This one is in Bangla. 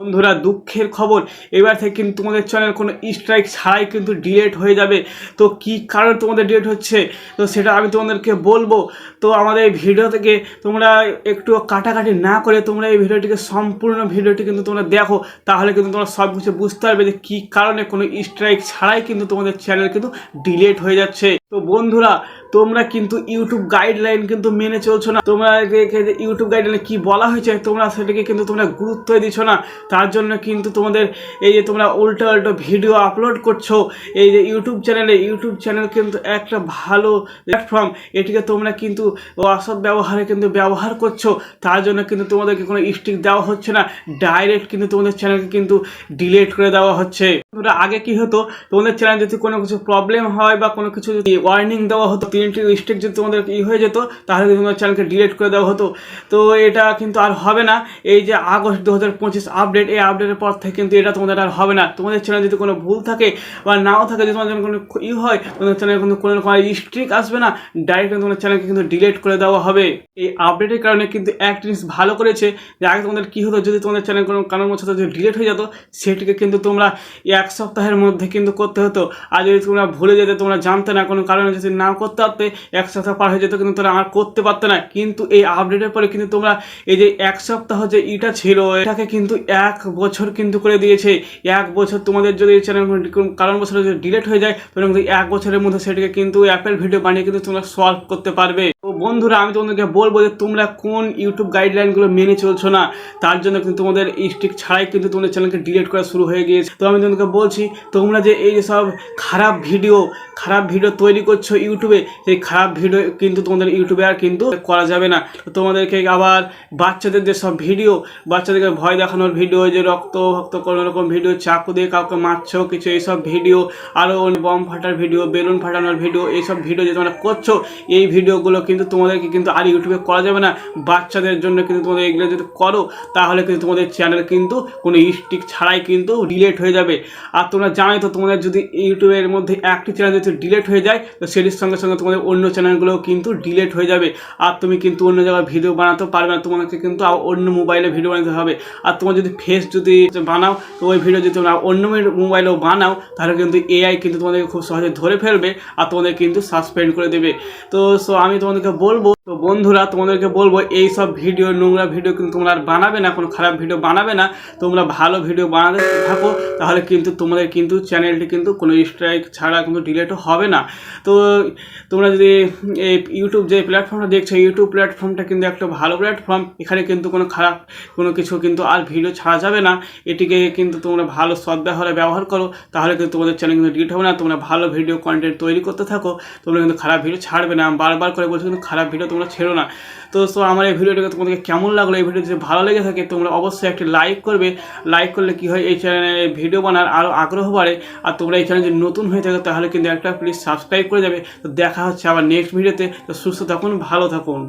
বন্ধুরা, দুঃখের খবর। এবার থেকে কিন্তু তোমাদের চ্যানেল কোনো স্ট্রাইক ছাড়াই কিন্তু ডিলেট হয়ে যাবে। তো কি কারণে তোমাদের ডিলেট হচ্ছে? তো সেটা আমি তোমাদেরকে বলব। তো আমাদের এই ভিডিও থেকে তোমরা একটু কাটাকাটি না করে তোমরা এই ভিডিওটিকে সম্পূর্ণ ভিডিওটি কিন্তু তোমরা দেখো। তাহলে কিন্তু তোমরা সব কিছু বুঝতে পারবে যে কী কারণে কোনো স্ট্রাইক ছাড়াই কিন্তু তোমাদের চ্যানেল কিন্তু ডিলেট হয়ে যাচ্ছে। তো বন্ধুরা, তোমরা কিন্তু ইউটিউব গাইডলাইন কিন্তু মেনে চলছো না। তোমরা ইউটিউব গাইডলাইনে কি বলা হয়েছে, তোমরা সেটাকে কিন্তু তোমরা গুরুত্বই দিচ্ছ না। তার জন্য কিন্তু তোমাদের এই যে তোমরা উল্টো উল্টো ভিডিও আপলোড করছ, এই যে ইউটিউব চ্যানেলে ইউটিউব চ্যানেল কিন্তু একটা ভালো প্ল্যাটফর্ম এটিকে তোমরা কিন্তু অসৎ ব্যবহারে কিন্তু ব্যবহার করছ। তার জন্য কিন্তু তোমাদেরকে কোনো স্টিক দেওয়া হচ্ছে না ডাইরেক্ট কিন্তু তোমাদের চ্যানেলকে কিন্তু ডিলিট করে দেওয়া হচ্ছে। আগে কি হতো, তোমাদের চ্যানেল যদি কোনো কিছু প্রবলেম হয় বা কোনো কিছু যদি ওয়ার্নিং দেওয়া হতো, তিনটি স্টেক যদি তোমাদের ই হয়ে যেত, তাহলে তোমাদের চ্যানেলকে ডিলিট করে দেওয়া হতো। তো এটা কিন্তু আর হবে না। এই যে আগস্ট দু হাজার পঁচিশ আপডেট এই আপডেটের পর থেকে কিন্তু এটা তোমাদের আর হবে না। তোমাদের চ্যানেল যদি কোনো ভুল থাকে বা নাও থাকে, যদি তোমাদের কোনো ই হয়, তোমাদের চ্যানেল কিন্তু কোনো রকম স্ট্রিক আসবে না ডাইরেক্ট তোমাদের চ্যানেলকে কিন্তু ডিলেট করে দেওয়া হবে। এই আপডেটের কারণে কিন্তু এক জিনিস ভালো করেছে যে আগে তোমাদের কী হতো, যদি তোমাদের চ্যানেল কোনো কারণ মতো যদি ডিলেট হয়ে যেত, সেটিকে কিন্তু তোমরা এক সপ্তাহের মধ্যে কিন্তু করতে হতো। আর যদি তোমরা ভুলে যেতে, তোমরা জানতে না কোনো কারণে যদি না করতে পারতে, এক সপ্তাহ পার হয়ে যেত কিন্তু তোমরা আর করতে পারতো না। কিন্তু এই আপডেটের পরে কিন্তু তোমরা এই যে এক সপ্তাহ যে ইটা ছিল, এটাকে কিন্তু এক বছর কিন্তু করে দিয়েছে। এক বছর তোমাদের যদি চ্যানেল কারণ বছর যদি ডিলেট হয়ে যায়, তাহলে এক বছরের মধ্যে সেটাকে কিন্তু অ্যাপের ভিডিও বানিয়ে কিন্তু তোমরা সলভ করতে পারবে। তো বন্ধুরা, আমি তোমাদেরকে বলব যে তোমরা কোন ইউটিউব গাইডলাইনগুলো মেনে চলছো না, তার জন্য কিন্তু তোমাদের স্টিক ছাড়াই কিন্তু তোমাদের চ্যানেলকে ডিলিট করা শুরু হয়ে গিয়েছে। তো আমি তোমাদেরকে বলছি, তোমরা যে এই সব খারাপ ভিডিও খারাপ ভিডিও তৈরি করছ ইউটিউবে সেই খারাপ ভিডিও কিন্তু তোমাদের ইউটিউবে আর কিন্তু করা যাবে না। তোমাদেরকে আবার বাচ্চাদের যে সব ভিডিও বাচ্চাদেরকে ভয় দেখানোর ভিডিও যে রক্ত ভক্ত কোনো রকম ভিডিও চাকু দিয়ে কাউকে মারছো, কিছু এইসব ভিডিও আরও বম ফাটার ভিডিও বেলুন ফাটানোর ভিডিও এইসব ভিডিও যে তোমরা করছ, এই ভিডিওগুলো কিন্তু তোমাদেরকে কিন্তু আর ইউটিউবে করা যাবে না। বাচ্চাদের জন্য কিন্তু তোমাদের এগুলো যদি করো, তাহলে কিন্তু তোমাদের চ্যানেল কিন্তু কোনো স্টিক ছাড়াই কিন্তু ডিলেট হয়ে যাবে। আর তোমরা জানো তো, তোমাদের যদি ইউটিউবের মধ্যে একটি চ্যানেল যদি ডিলেট হয়ে যায়, তো সেটির সঙ্গে সঙ্গে তোমাদের অন্য চ্যানেলগুলোও কিন্তু ডিলেট হয়ে যাবে। আর তুমি কিন্তু অন্য জায়গায় ভিডিও বানাতে পারবে না, তোমাকে কিন্তু অন্য মোবাইলে ভিডিও বানাতে হবে। আর তোমার যদি ফেস যদি বানাও, তো ওই ভিডিও যদি তোমরা অন্য মোবাইলেও বানাও, তাহলে কিন্তু এআই কিন্তু তোমাদেরকে খুব সহজে ধরে ফেলবে, আর তোমাদের কিন্তু সাসপেন্ড করে দেবে। তো সো আমি তোমাদেরকে বলব? তো বন্ধুরা, তোমাদেরকে বলব, এই সব ভিডিও, নোংরা ভিডিও কিন্তু তোমরা আর বানাবে না, কোনো খারাপ ভিডিও বানাবে না। তোমরা ভালো ভিডিও বানাতে থাকো, তাহলে কিন্তু তোমাদের কিন্তু চ্যানেলটি কিন্তু কোনো স্ট্রাইক ছাড়া কিন্তু ডিলেটও হবে না। তো তোমরা যদি এই ইউটিউব যে প্ল্যাটফর্মটা দেখছ ইউটিউব প্ল্যাটফর্মটা কিন্তু একটা ভালো প্ল্যাটফর্ম এখানে কিন্তু কোনো খারাপ, কোনো কিছু কিন্তু আর ভিডিও ছাড়া যাবে না। এটিকে কিন্তু তোমরা ভালো সদ্ব্যবহারে ব্যবহার করো, তাহলে কিন্তু তোমাদের চ্যানেল কিন্তু ডিলিট হবে না। তোমরা ভালো ভিডিও কন্টেন্ট তৈরি করতে থাকো, তোমরা কিন্তু খারাপ ভিডিও ছাড়বে না। বারবার করে বলছি, কিন্তু খারাপ ভিডিও তোমরা ছেড়ো না। তো সো আমার এই ভিডিওটাকে তোমাদেরকে কেমন লাগল? এই ভিডিও যদি ভালো লেগে থাকে, তোমরা অবশ্যই একটি লাইক করবে। লাইক করলে কি হয়? এই চ্যানেলে ভিডিও বানার আরও আগ্রহ বাড়ে। আর তোমরা এই চ্যানেল যদি নতুন হয়ে থাকে, তাহলে কিন্তু একটা প্লিজ সাবস্ক্রাইব করে যাবে। তো দেখা হচ্ছে আবার নেক্সট ভিডিওতে তো সুস্থ থাকুন, ভালো থাকুন।